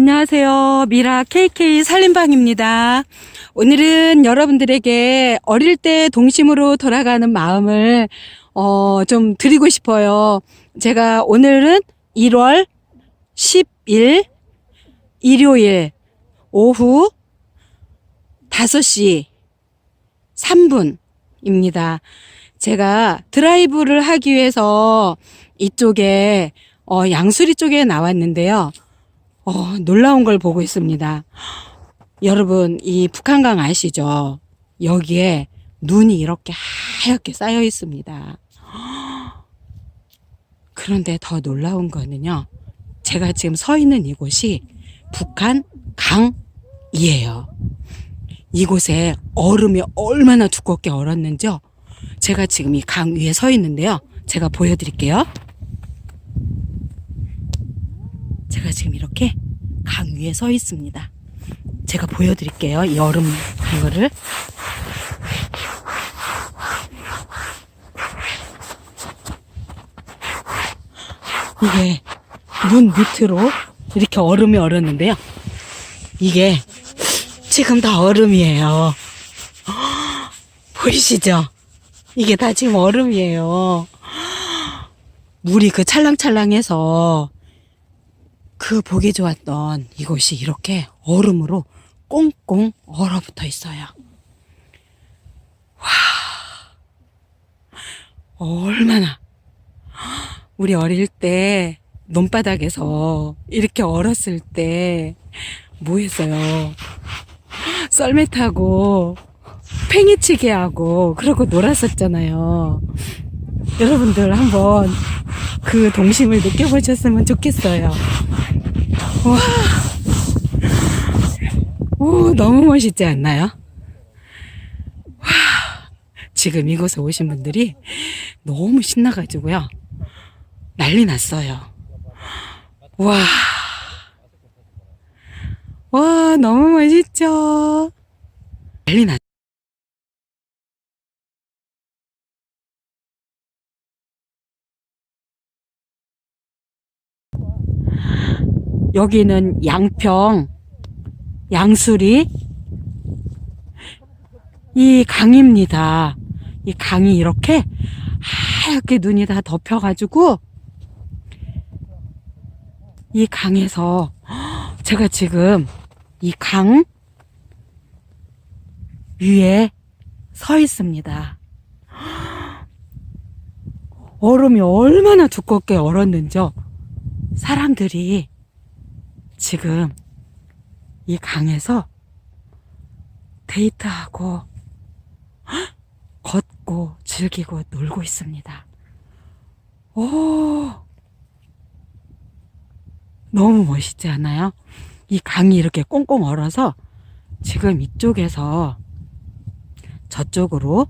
안녕하세요. 미라 KK 살림방입니다. 오늘은 여러분들에게 어릴 때 동심으로 돌아가는 마음을 어, 좀 드리고 싶어요. 제가 오늘은 1월 10일 일요일 오후 5시 3분입니다. 제가 드라이브를 하기 위해서 이쪽에 어, 양수리 쪽에 나왔는데요. 어, 놀라운 걸 보고 있습니다. 여러분, 이 북한강 아시죠? 여기에 눈이 이렇게 하얗게 쌓여 있습니다. 그런데 더 놀라운 거는요. 제가 지금 서 있는 이곳이 북한 강이에요. 이곳에 얼음이 얼마나 두껍게 얼었는지요. 제가 지금 이 강 위에 서 있는데요. 제가 보여드릴게요. 제가 지금 이렇게 강 위에 서 있습니다. 제가 보여드릴게요. 이 얼음 한 거를. 이게 눈 밑으로 이렇게 얼음이 얼었는데요. 이게 지금 다 얼음이에요. 보이시죠? 이게 다 지금 얼음이에요. 물이 그 찰랑찰랑해서 그 보기 좋았던 이곳이 이렇게 얼음으로 꽁꽁 얼어붙어 있어요. 와, 얼마나 우리 어릴 때 논바닥에서 이렇게 얼었을 때 뭐 했어요? 썰매 타고 팽이치기 하고 그러고 놀았었잖아요. 여러분들 한번 그 동심을 느껴보셨으면 좋겠어요. 와, 오, 너무 멋있지 않나요? 와, 지금 이곳에 오신 분들이 너무 신나가지고요. 난리 났어요. 와, 와, 너무 멋있죠? 난리 났 여기는 양평, 양수리, 이 강입니다. 이 강이 이렇게 하얗게 눈이 다 덮여가지고, 이 강에서, 제가 지금 이 강 위에 서 있습니다. 얼음이 얼마나 두껍게 얼었는지요. 사람들이 지금 이 강에서 데이트하고 헉! 걷고 즐기고 놀고 있습니다. 오, 너무 멋있지 않아요? 이 강이 이렇게 꽁꽁 얼어서 지금 이쪽에서 저쪽으로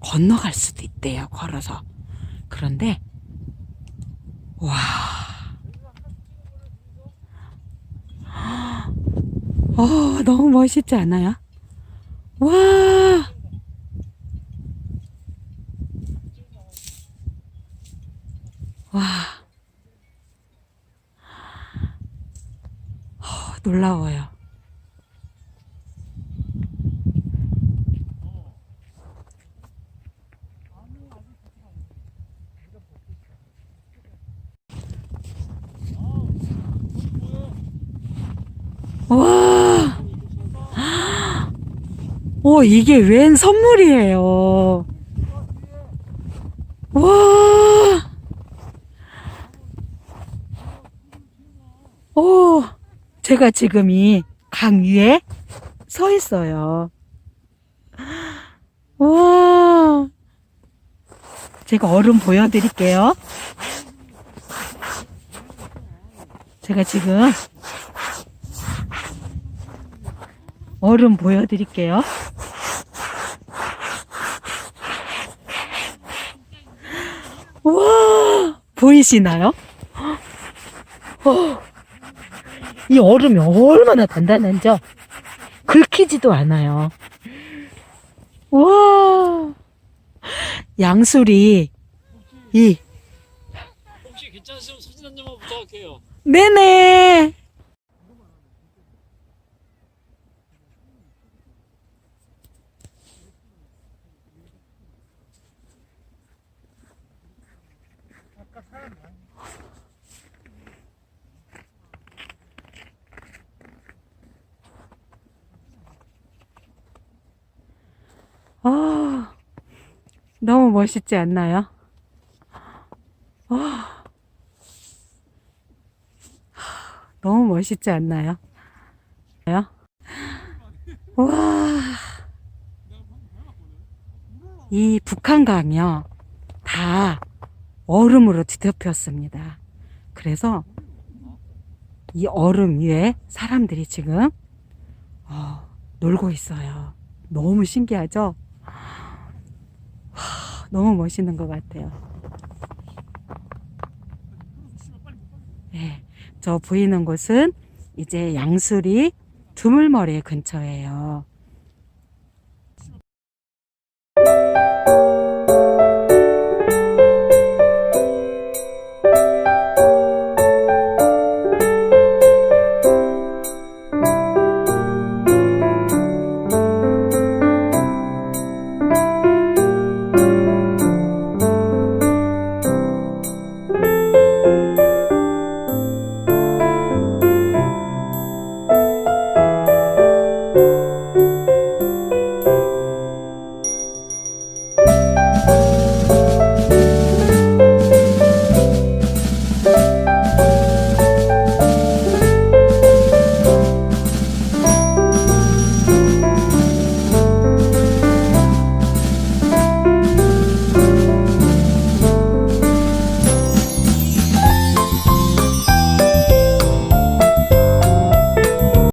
건너갈 수도 있대요, 걸어서. 그런데, 와. 어, 너무 멋있지 않아요? 와! 와. 어, 놀라워요. 와. 오, 이게 웬 선물이에요. 와. 오, 제가 지금 이 강 위에 서 있어요. 와. 제가 얼음 보여드릴게요. 제가 지금 얼음 보여드릴게요. 와, 보이시나요? 어, 이 얼음이 얼마나 단단한지 긁히지도 않아요. 와, 양술이 이 혹시 괜찮으시면 사진 한 장만 부탁할게요. 네네. 아, 너무 멋있지 않나요? 아, 너무 멋있지 않나요? 와, 이 북한강이요, 다 얼음으로 뒤덮였습니다. 그래서 이 얼음 위에 사람들이 지금 어, 놀고 있어요. 너무 신기하죠? 하, 너무 멋있는 것 같아요. 네, 저 보이는 곳은 이제 양수리 두물머리 근처예요.